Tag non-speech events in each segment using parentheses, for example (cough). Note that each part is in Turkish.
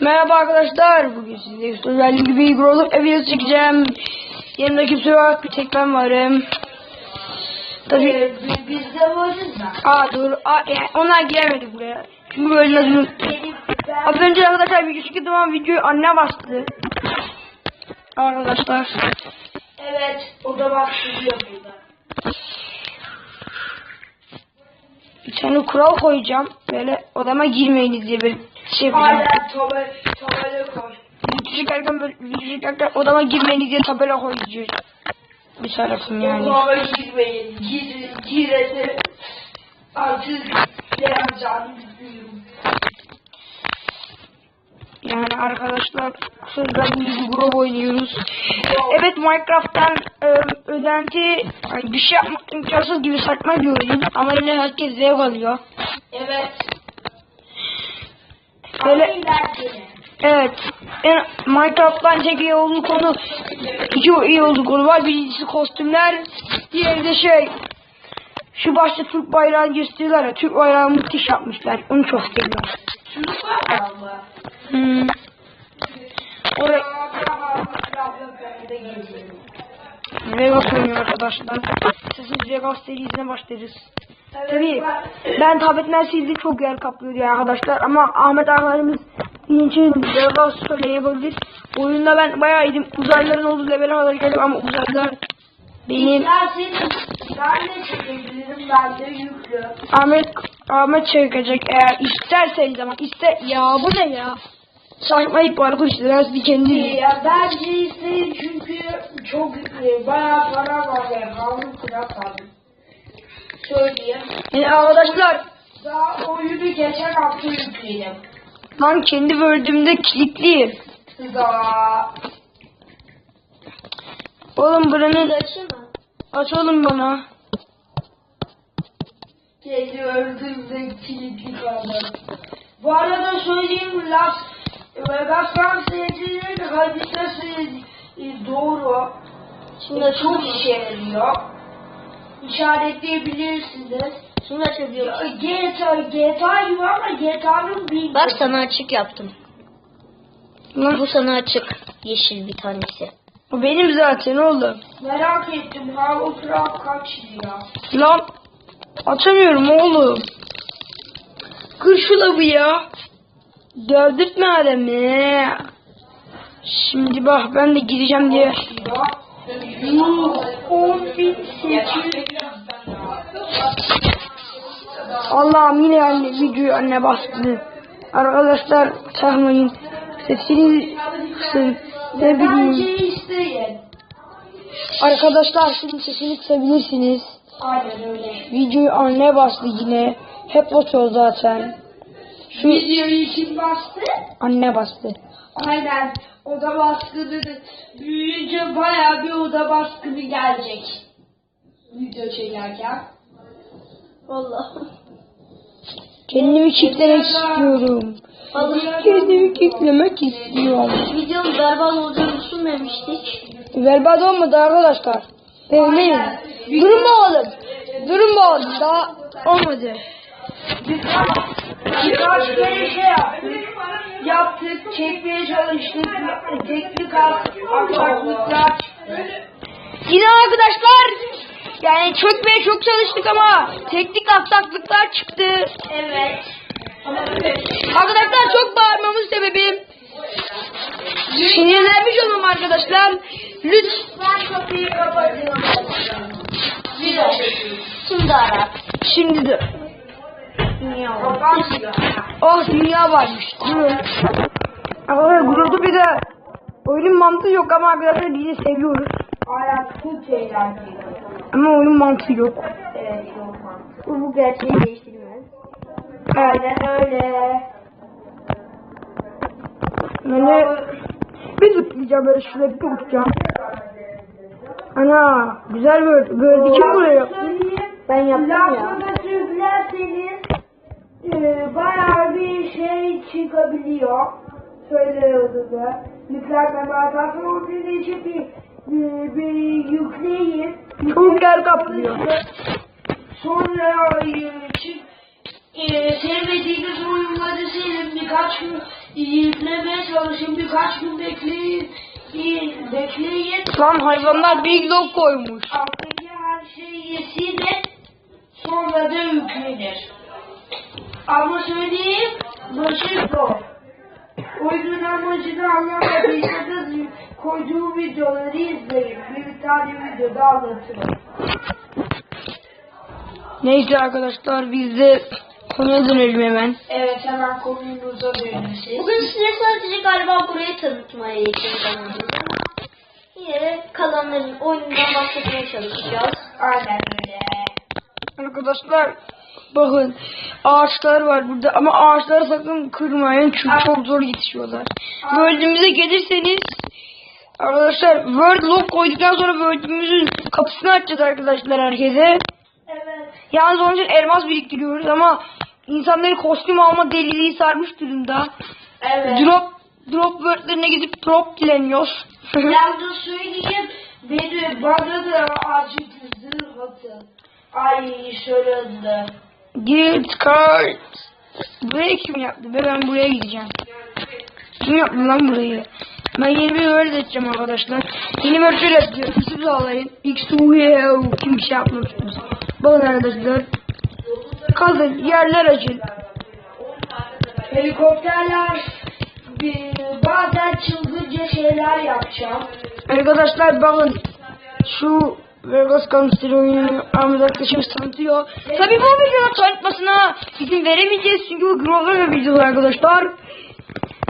Merhaba arkadaşlar. Bugün size özellikle gibi bir olup evi çekeceğim. Yanımda kimse yok. Bir tek ben varım. Tabii. Biz de varız da. Aa dur. Aa, e, onlar giremedi buraya. Çünkü böyle lazım. Az önce arkadaşlar video çektim ama videoyu anne bastı. Arkadaşlar. evet o da başlıyor burada. Bir tane kural koyacağım. Böyle odama girmeyiniz diye bir yapacağım. Aynen tabela, tabela koy. Video çekerken böyle video çekerken odama girmeyiniz diye tabela koyacağız. Bir tarafım yani. Odama girmeyin. Gir, girene artık ne yapacağını bilmiyorum. Yani arkadaşlar sözler gibi grup oynuyoruz. Evet Minecraft'tan e, ödenti bir şey yapmak imkansız gibi saçma oyun ama yine herkes zevk alıyor. Evet. Böyle-. Evet. En, Minecraft'tan tek iyi olduğu konu iki iyi olduğu konu var. Birincisi kostümler. Diğeri de şey şu başta Türk bayrağını gösteriyorlar ya. Türk bayrağını müthiş yapmışlar. Onu çok seviyorum. Hmm. Oraya Vegas oynuyor arkadaşlar. Siz Vegas serisine başlarız. Tabii ben tabletten sildi çok yer kaplıyor ya arkadaşlar ama Ahmet arkadaşımız için Vegas söyleyebilir. Oyunda ben bayağı iyiydim. Uzaylıların olduğu level'e kadar geldim ama uzaylılar benim. Ahmet Ahmet çekecek eğer isterseniz ama iste ya bu ne ya? Saçma ip var işte ben sizi kendi Ya bence isteyin çünkü çok e, bayağı para var ya. Havlu kırak aldım. Söyleyeyim. Yani arkadaşlar Daha oyunu geçen hafta yükledim. lan kendi Word'ümde kilitli. Daha. Oğlum buranın Açsana. aç oğlum bana. Kendi öldüğümde kilitli kaldı. Bu arada söyleyeyim Las Vegas Fransa'yı haritası e, doğru. Şimdi çok işe yarıyor. İşaretleyebilirsiniz. Şunu açabiliyor musun? GTA, GTA gibi ama GTA'nın bir... Bak sana açık yaptım. Lan Bu sana açık. Yeşil bir tanesi. bu benim zaten oğlum. Merak ettim. Hava Craft kaç lira? Lan açamıyorum oğlum. Kır şu lavı ya. Dövdürtme adamı. Şimdi bak ben de gireceğim diye. Lira. 10.800 Allah'ım yine anne videoyu anne bastı. Arkadaşlar takmayın. Sesini kısın. Ne bileyim. Arkadaşlar sizin sesini kısabilirsiniz. Aynen öyle. Videoyu anne bastı yine. Hep o zaten. Şu Videoyu kim bastı? anne bastı. Aynen. Oda baskını büyüyünce bayağı bir oda baskını gelecek. Video çekerken. Allah'ım. Kendimi kitlemek istiyorum. Kendimi kitlemek istiyorum. Videonun berbat olacağını düşünmemiştik. Berbat olmadı arkadaşlar. Beğenmeyin. Durun bakalım. Durun bakalım. Daha olmadı. Birkaç kere şey yaptık. Yaptık, çekmeye çalıştık. Teknik aksaklıklar çıktı. Yine arkadaşlar yani çökmeye çok çalıştık ama teknik aksaklıklar çıktı. Evet. Arkadaşlar çok bağırmamın sebebi sinirlenmiş olmam arkadaşlar. Lütfen kapıyı çekiyoruz. Şimdi ara. şimdi de. Oh dünya varmış. Durun. Arkadaşlar gururdu bir de oyunun mantığı yok ama arkadaşlar biz de seviyoruz. Ama oyunun mantığı yok. Evet mantıklı. Bu, gerçeği değiştirmez. Evet. Aynen öyle. Yani bir zıplayacağım böyle şuraya bir uçacağım. Ana güzel böyle. Böyle kim buraya yaptı? Ben yaptım ya. Lafını sürüklerseniz e, bayağı bir şey çıkabiliyor. Söylüyordu da. Nükleer temasatı ortaya için bir, e, bir yükleyin. Çok yer kaplıyor. Sonra e, çık, e, sevmediğiniz oyunları silin birkaç gün yüklemeye çalışın. Birkaç gün bekleyin. İyi, Bekleyin. Lan hayvanlar Big Dog koymuş. Alttaki her şeyi yesin de sonra da yüklenir. Ama söyleyeyim, başı zor. Oyunun amacını anlamadıysanız koyduğum videoları izleyin. Bir tane videoda anlatırım. Neyse arkadaşlar biz de konuya dönelim hemen. Evet hemen konumuza dönün siz. Bugün size sadece galiba burayı tanıtmaya yetineceğim. Yine de kalanların oyunundan bahsetmeye çalışacağız. Aynen öyle. Arkadaşlar bakın ağaçlar var burada ama ağaçları sakın kırmayın çünkü çok zor yetişiyorlar. World'ümüze gelirseniz arkadaşlar World lock koyduktan sonra World'ümüzün kapısını açacağız arkadaşlar herkese. Evet. Yalnız onun için elmas biriktiriyoruz ama insanları kostüm alma deliliği sarmış durumda. Evet. Drop drop world'lerine gidip drop dileniyoruz. (laughs) Yalnız söyleyeyim, beni bana da acıktı zırh atın. Ay şöyle hızlı. Git kart. Buraya kim yaptı? Be ben buraya gideceğim. Kim yaptı lan burayı? Ben yeni bir öğret edeceğim arkadaşlar. Yeni bir öğret edeceğim. İsim sağlayın. X kim bir şey yapmamışsınız. Bakın arkadaşlar. Kalın yerler açın. Helikopterler bazen çılgınca şeyler yapacağım. Arkadaşlar bakın. Şu Vegas Gangster oyununu Ahmet arkadaşımız tanıtıyor. Tabi bu videonun tanıtmasına izin veremeyeceğiz çünkü bu Grover bir video arkadaşlar.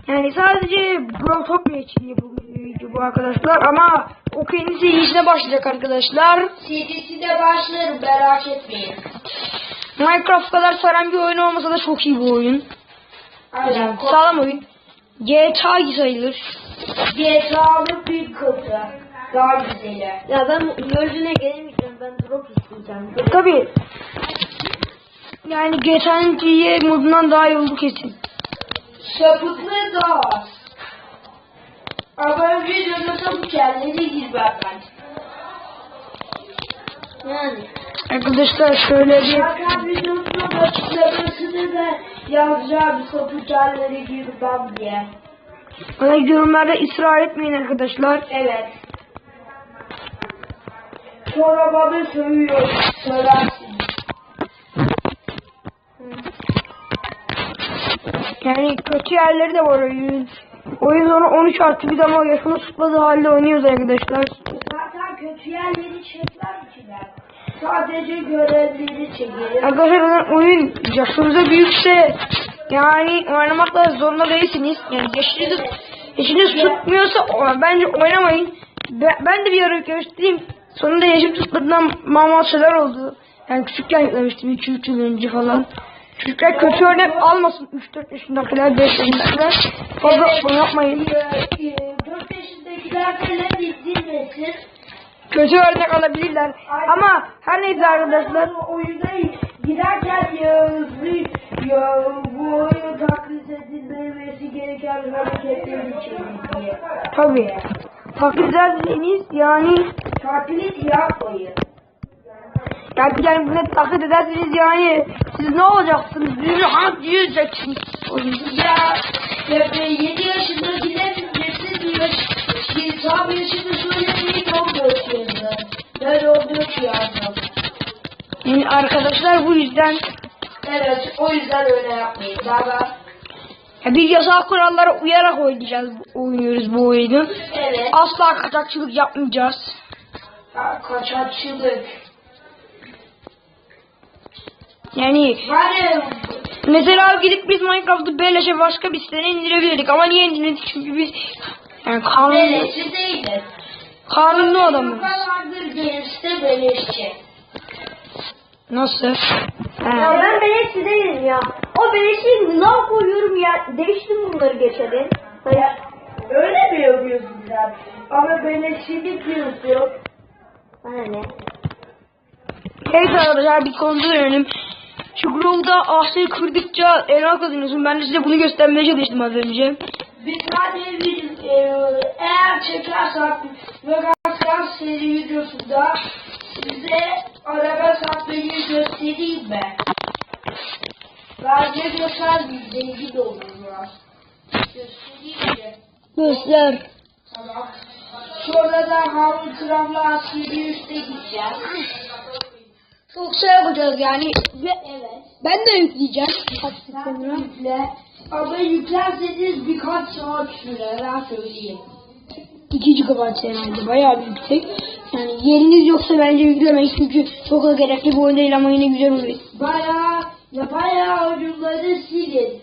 Yani sadece Brotopia için yapılmış bir video bu arkadaşlar ama o kendisi iyisine başlayacak arkadaşlar. CD'si de başlarım merak etmeyin. Minecraft kadar saran bir oyun olmasa da çok iyi bir oyun. Aynen. Sağlam oyun. GTA sayılır. GTA'lı bir kapı. Daha güzeli. Ya ben World'üne gelemeyeceğim. Ben drop isteyeceğim. Tabi. Yani GTA'nın diye modundan daha iyi oldu kesin. Sapıklığı daha az. Ama videoda sapık yerleri girmem ben. Yani. Arkadaşlar şöyle bir Zaten videonun açıklamasını da yazacağım sapık yerleri girmem diye. bana yorumlarda ısrar etmeyin arkadaşlar. Evet. Sonra bana sövüyor. Söylersin. Yani kötü yerleri de var oyunun. Oyun sonra 13 artı bir ama yaşını tutmadığı halde oynuyoruz arkadaşlar. Zaten kötü yerleri çekmem ki ben. Sadece görevleri çekerim. Arkadaşlar oyun yaşınıza büyükse yani oynamakla zorunda değilsiniz. Yani yaşınız, yaşınız tutmuyorsa bence oynamayın. Ben, ben de bir ara göstereyim. Sonunda yaşım tutmadığından mal şeyler oldu. Yani küçükken yüklemiştim 2-3 yıl önce falan. Çocuklar kötü örnek almasın 3-4 yaşındakiler 5 yaşındakiler. Fazla bunu yapmayın. 4 yaşındakiler falan izlemesin. Kötü örnek alabilirler. Ama her neyse arkadaşlar. Oyuna girerken Yağız'ı ya bu oyun taklit edilmemesi gereken hareketleri çekin diye. Tabii. Ederseniz yani Taklit yapmayın. Yani, yani bunu taklit ederseniz yani siz ne olacaksınız? Birbirine hangi diyeceksiniz? Ya, ya 7 yaşındakiler nesil diyor. Tam yaşını söylemeyin 14 yazdı. Ben 14 yazdım. Yani arkadaşlar bu yüzden Evet o yüzden öyle yapmayın. Baba. Ya biz yasal kurallara uyarak oynayacağız, oynuyoruz bu oyunu. Evet. Asla kaçakçılık yapmayacağız. Ha, kaçakçılık. Yani Hani mesela gidip biz Minecraft'ı beleşe başka bir siteden indirebilirdik ama niye indirmedik çünkü biz yani kanunlu, beleşçi değiliz. kanunlu adamız. vardır gençte beleşçi. Nasıl? Ya He. ben beleşçi değilim ya. O beleşçi lav koyuyorum ya. Değiştim bunları geçelim. Hayır. Öyle mi yapıyorsun sen? Ama beleşçilik diyorsun. Bana ne? Neyse arkadaşlar bir konuda dönelim. Şu Grove'da ağaçları kırdıkça elma kazanıyorsun. Ben de size bunu göstermeye çalıştım az önce. Bir tane bir, e, eğer çekersek Vegas seri videosunda size araba satmayı göstereyim mi? Bence göstermeyeyim. Zengin olur biraz. Göstereyim? Göster. Tamam. Sonra da Harun Kıram'la askeri üste gideceğiz. Çok şey yapacağız yani. Ve Evet. ben de yükleyeceğim. Sen yükle. Ama yüklerseniz birkaç saat sürer. Ben söyleyeyim. 2 GB herhalde bayağı bir yüksek. Yani yeriniz yoksa bence yüklemeyin çünkü çok da gerekli bir oyun değil ama yine güzel oluyor. Bayağı, ya bayağı oyunları silin.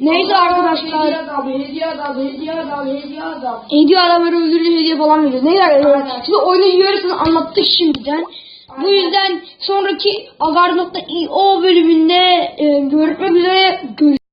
Neyse Aa, arkadaşlar. Hediye adam, hediye adam, hediye adam, hediye adam. Hediye adamları öldürünce hediye falan veriyor. Arkadaşlar. Aynen. Size oyunun yarısını anlattık şimdiden. Bu Aynen. yüzden sonraki agar.io bölümünde e, görüşmek üzere. Görüşmek